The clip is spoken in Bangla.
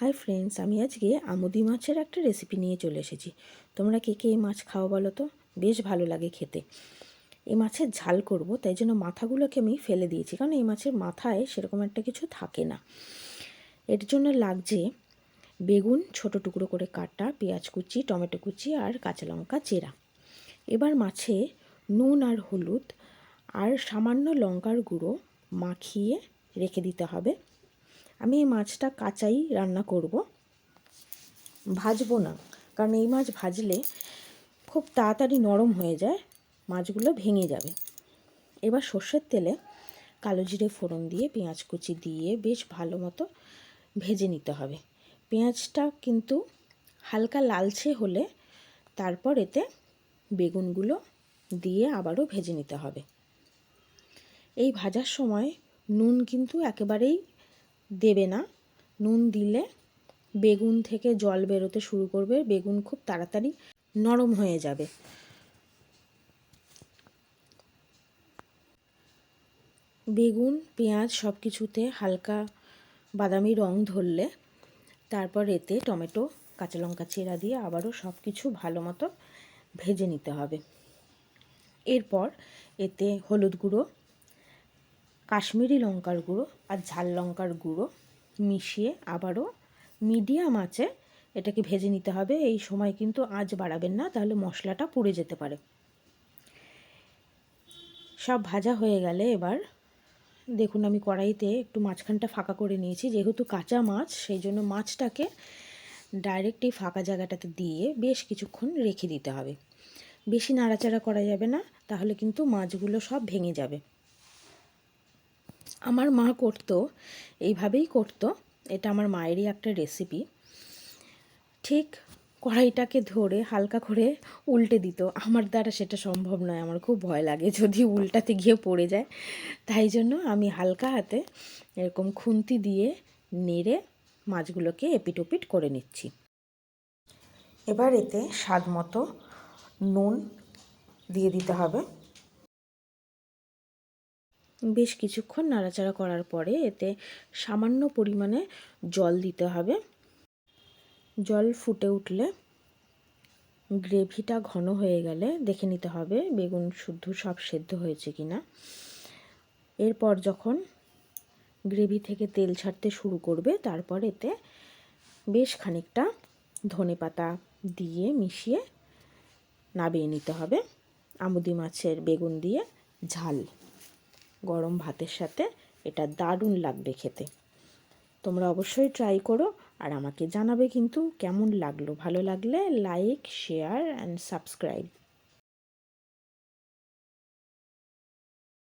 হাই ফ্রেন্ডস, আমি আজকে আমুদি মাছের একটা রেসিপি নিয়ে চলে এসেছি। তোমরা কে কে এই মাছ খাও বলো তো? বেশ ভালো লাগে খেতে। এই মাছের ঝাল করব, তাই জন্য মাথাগুলোকে আমি ফেলে দিয়েছি, কারণ এই মাছের মাথায় সেরকম একটা কিছু থাকে না। এর জন্য লাগছে বেগুন, ছোট টুকরো করে কাটা, পেঁয়াজ কুচি, টমেটো কুচি আর কাঁচা লঙ্কা চেরা। এবার মাছে নুন আর হলুদ আর সামান্য লঙ্কার গুঁড়ো মাখিয়ে রেখে দিতে হবে। আমি এই মাছটা কাঁচাই রান্না করব। ভাজবো না, কারণ এই মাছ ভাজলে খুব তাড়াতাড়ি নরম হয়ে যায়, মাছগুলো ভেঙে যাবে। এবার সর্ষের তেলে কালো জিরে ফোড়ন দিয়ে পেঁয়াজ কুচি দিয়ে বেশ ভালো মতো ভেজে নিতে হবে। পেঁয়াজটা কিন্তু হালকা লালচে হলে তারপর এতে বেগুনগুলো দিয়ে আবারও ভেজে নিতে হবে। এই ভাজার সময় নুন কিন্তু একেবারেই দেবে না। নুন দিলে বেগুন থেকে জল বেরোতে শুরু করবে। বেগুন খুব তাড়াতাড়ি নরম হয়ে যাবে। বেগুন, পেঁয়াজ সব কিছুতে হালকা বাদামি রং ধরলে তারপর এতে টমেটো, কাঁচা লঙ্কা চেরা দিয়ে আবারও সব কিছু ভালো মতো ভেজে নিতে হবে। এরপর এতে হলুদ গুঁড়ো কাশ্মীরি লঙ্কার গুঁড়ো আর ঝাল লঙ্কার গুঁড়ো মিশিয়ে আবারও মিডিয়াম আঁচে এটাকে ভেজে নিতে হবে। এই সময় কিন্তু আঁচ বাড়াবেন না, তাহলে মশলাটা পুড়ে যেতে পারে। সব ভাজা হয়ে গেলে এবার দেখুন আমি কড়াইতে একটু মাঝখানটা ফাঁকা করে নিয়েছি। যেহেতু কাঁচা মাছ, সেই জন্য মাছটাকে ডাইরেক্ট এই ফাঁকা জায়গাটাতে দিয়ে বেশ কিছুক্ষণ রেখে দিতে হবে। বেশি নাড়াচাড়া করা যাবে না, তাহলে কিন্তু মাছগুলো সব ভেঙে যাবে। আমার মা করতো, এইভাবেই করতো। এটা আমার মায়েরই একটা রেসিপি ঠিক কড়াইটাকে ধরে হালকা করে উল্টে দিত। আমার দ্বারা সেটা সম্ভব নয়, আমার খুব ভয় লাগে যদি উল্টাতে গিয়ে পড়ে যায়। তাই জন্য আমি হালকা হাতে এরকম খুন্তি দিয়ে নেড়ে মাছগুলোকে এপিটোপিট করে নিচ্ছি। এবার এতে স্বাদ মতো নুন দিয়ে দিতে হবে। বেশ কিছুক্ষণ নাড়াচাড়া করার পরে এতে সামান্য পরিমাণে জল দিতে হবে। জল ফুটে উঠলে গ্রেভিটা ঘন হয়ে গেলে দেখে নিতে হবে বেগুন শুদ্ধ সব সেদ্ধ হয়েছে কি না এরপর যখন গ্রেভি থেকে তেল ছাড়তে শুরু করবে, তারপর এতে বেশ খানিকটা ধনে পাতা দিয়ে মিশিয়ে নাবিয়ে নিতে হবে। আমুদি মাছের বেগুন দিয়ে ঝাল। গরম ভাতের সাথে এটা দারুণ লাগবে খেতে। তোমরা অবশ্যই ট্রাই করো আর আমাকে জানাবে কিন্তু কেমন লাগল। ভালো লাগলে লাইক শেয়ার অ্যান্ড সাবস্ক্রাইব